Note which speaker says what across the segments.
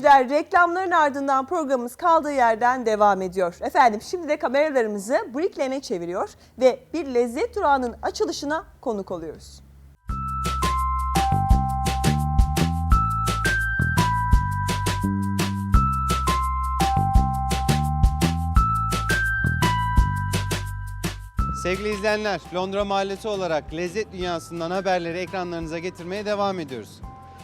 Speaker 1: seyirciler reklamların ardından programımız kaldığı yerden devam ediyor. Efendim şimdi de kameralarımızı Brick Lane'e çeviriyor ve bir lezzet durağının açılışına konuk oluyoruz.
Speaker 2: Sevgili izleyenler, Londra Mahallesi olarak lezzet dünyasından haberleri ekranlarınıza getirmeye devam ediyoruz.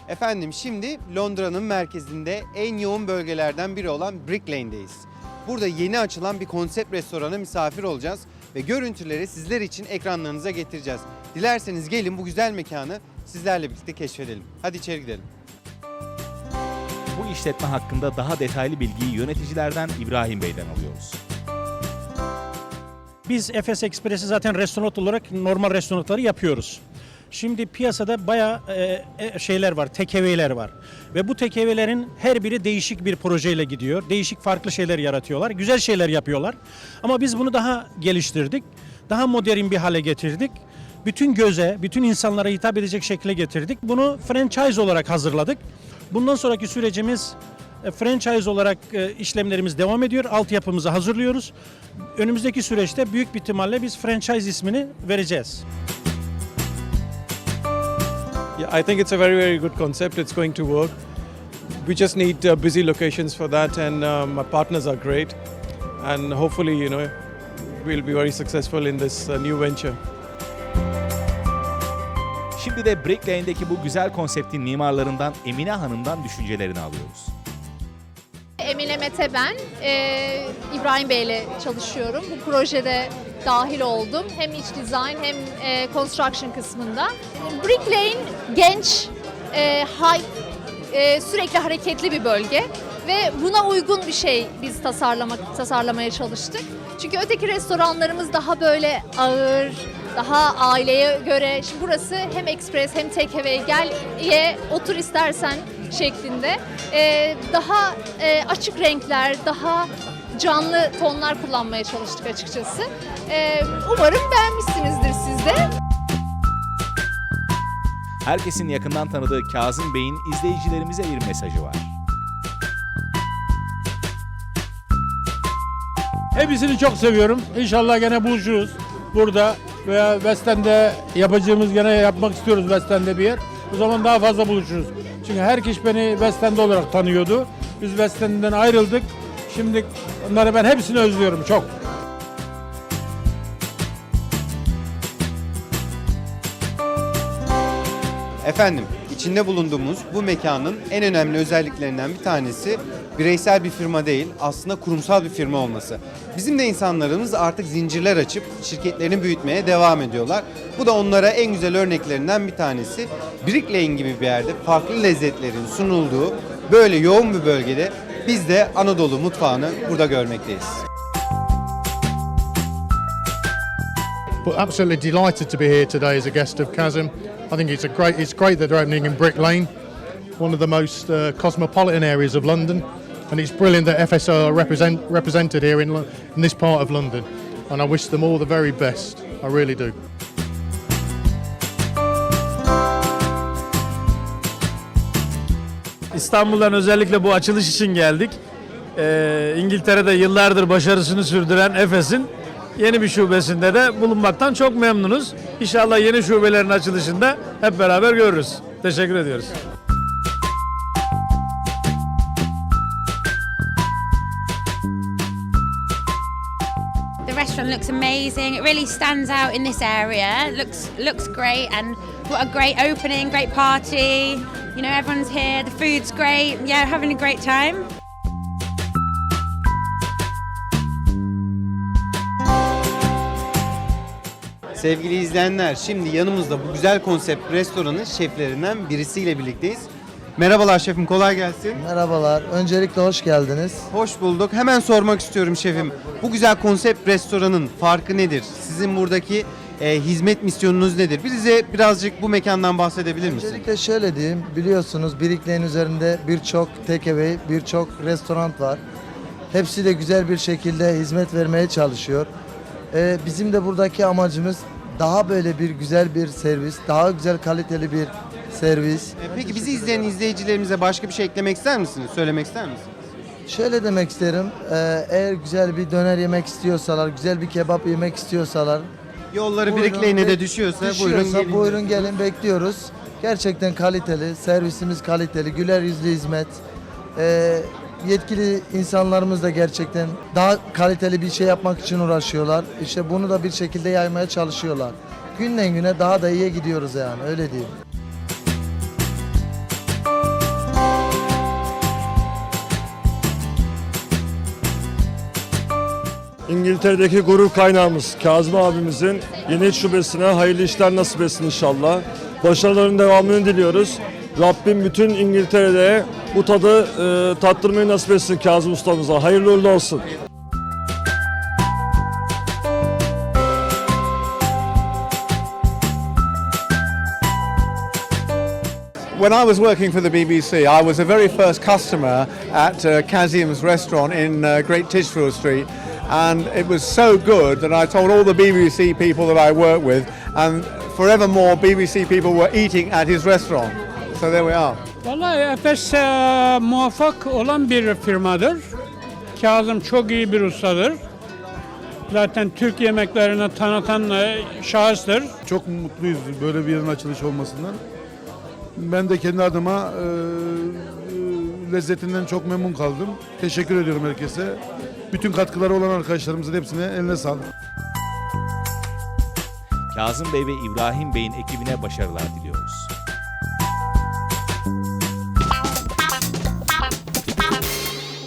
Speaker 2: Efendim şimdi Londra'nın merkezinde en yoğun bölgelerden biri olan Brick Lane'deyiz. Burada yeni açılan bir konsept restorana misafir olacağız ve görüntüleri sizler için ekranlarınıza getireceğiz. Dilerseniz gelin bu güzel mekanı sizlerle birlikte keşfedelim. Hadi içeri gidelim.
Speaker 3: Bu işletme hakkında daha detaylı bilgiyi yöneticilerden İbrahim Bey'den alıyoruz.
Speaker 4: Biz Efes Express'i zaten restoran olarak normal restoranları yapıyoruz. Şimdi piyasada bayağı e, e, şeyler var, tekeveyler var. Ve bu tekevelerin her biri değişik bir projeyle gidiyor. Değişik farklı şeyler yaratıyorlar. Güzel şeyler yapıyorlar. Ama biz bunu daha geliştirdik. Daha modern bir hale getirdik. Bütün göze, bütün insanlara hitap edecek şekle getirdik. Bunu franchise olarak hazırladık. Bundan sonraki sürecimiz e, franchise olarak e, işlemlerimiz devam ediyor. Altyapımızı hazırlıyoruz. Önümüzdeki süreçte büyük bir ihtimalle biz franchise ismini vereceğiz.
Speaker 5: Yeah, I think it's a very, very good concept. It's going to work. We just need uh, busy locations for that, and um, my partners are great. And hopefully, you know, we'll be very successful in this uh, new venture.
Speaker 3: Şimdi de Brick Lane'deki bu güzel konseptin mimarlarından Emine Hanım'dan düşüncelerini alıyoruz.
Speaker 6: Emine Mete ben. Ee, İbrahim Bey'le çalışıyorum. Bu projede dahil oldum. Hem iç design hem e, construction kısmında. Brick Lane genç, e, high, e, sürekli hareketli bir bölge ve buna uygun bir şey biz tasarlamak tasarlamaya çalıştık. Çünkü öteki restoranlarımız daha böyle ağır, daha aileye göre. Şimdi burası hem express hem takeaway gel ye otur istersen şeklinde. Ee, daha e, açık renkler, daha canlı tonlar kullanmaya çalıştık açıkçası. Ee, umarım beğenmişsinizdir siz de.
Speaker 3: Herkesin yakından tanıdığı Kazım Bey'in izleyicilerimize bir mesajı var.
Speaker 7: Hepsini çok seviyorum. İnşallah gene buluşuruz burada veya West End'de yapacağımız gene yapmak istiyoruz West End'de bir yer. O zaman daha fazla buluşuruz. Çünkü herkes beni West End olarak tanıyordu. Biz West End'den ayrıldık. Şimdi onları ben hepsini özlüyorum çok.
Speaker 2: Efendim, içinde bulunduğumuz bu mekanın en önemli özelliklerinden bir tanesi bireysel bir firma değil, aslında kurumsal bir firma olması. Bizim de insanlarımız artık zincirler açıp şirketlerini büyütmeye devam ediyorlar. Bu da onlara en güzel örneklerinden bir tanesi. Brick Lane gibi bir yerde farklı lezzetlerin sunulduğu böyle yoğun bir bölgede biz de Anadolu mutfağını burada görmekteyiz.
Speaker 8: But absolutely delighted to be here today as a guest of Chasm. I think it's a great. It's great that they're opening in Brick Lane, one of the most uh, cosmopolitan areas of London, and it's brilliant that FSO are represent, represented here in, in this part of London. And I wish them all the very best. I really do.
Speaker 7: İstanbul'dan özellikle bu açılış için geldik. Ee, İngiltere'de yıllardır başarısını sürdüren Efes'in yeni bir şubesinde de bulunmaktan çok memnunuz. İnşallah yeni şubelerin açılışında hep beraber görürüz. Teşekkür ediyoruz.
Speaker 9: The restaurant looks amazing. It really stands out in this area. looks looks great, and what a great opening, great party. You know, everyone's here. The food's great. Yeah, having a great time.
Speaker 2: Sevgili izleyenler, şimdi yanımızda bu güzel konsept restoranın şeflerinden birisiyle birlikteyiz. Merhabalar şefim, kolay gelsin.
Speaker 10: Merhabalar. Öncelikle hoş geldiniz.
Speaker 2: Hoş bulduk. Hemen sormak istiyorum şefim. Bu güzel konsept restoranın farkı nedir? Sizin buradaki e, hizmet misyonunuz nedir? Bize birazcık bu mekandan bahsedebilir misin?
Speaker 10: Öncelikle şöyle diyeyim. Biliyorsunuz Birikleyin üzerinde birçok takeaway, birçok restoran var. Hepsi de güzel bir şekilde hizmet vermeye çalışıyor. Ee, bizim de buradaki amacımız daha böyle bir güzel bir servis, daha güzel kaliteli bir servis.
Speaker 2: E, Peki bizi izleyen izleyicilerimize başka bir şey eklemek ister misiniz? Söylemek ister misiniz?
Speaker 10: Şöyle demek isterim, e, eğer güzel bir döner yemek istiyorsalar, güzel bir kebap yemek istiyorsalar,
Speaker 2: Yolları
Speaker 10: Buyurun,
Speaker 2: Bricklay'ine de
Speaker 10: bek-
Speaker 2: düşüyorsa, buyurun
Speaker 10: düşüyorsa
Speaker 2: gelin.
Speaker 10: buyurun gelin bekliyoruz. Gerçekten kaliteli, servisimiz kaliteli, güler yüzlü hizmet. Ee, yetkili insanlarımız da gerçekten daha kaliteli bir şey yapmak için uğraşıyorlar. İşte bunu da bir şekilde yaymaya çalışıyorlar. Günden güne daha da iyiye gidiyoruz yani öyle diyeyim.
Speaker 11: İngiltere'deki gurur kaynağımız Kazım abimizin yeni şubesine hayırlı işler nasip etsin inşallah. Başarıların devamını diliyoruz. Rabbim bütün İngiltere'de bu tadı e, tattırmayı nasip etsin Kazım ustamıza. Hayırlı uğurlu olsun.
Speaker 12: When I was working for the BBC, I was the very first customer at uh, Kazim's restaurant in uh, Great Tishfield Street, and it was so good that I told all the BBC people that I worked with, and forevermore BBC people were eating at his restaurant. So there we are.
Speaker 13: Vallahi Efes e, muvaffak olan bir firmadır. Kazım çok iyi bir ustadır. Zaten Türk yemeklerini tanıtan e, şahıstır.
Speaker 14: Çok mutluyuz böyle bir yerin açılış olmasından. Ben de kendi adıma e, e, lezzetinden çok memnun kaldım. Teşekkür ediyorum herkese. Bütün katkıları olan arkadaşlarımızın hepsine eline sağlık.
Speaker 3: Kazım Bey ve İbrahim Bey'in ekibine başarılar diliyoruz.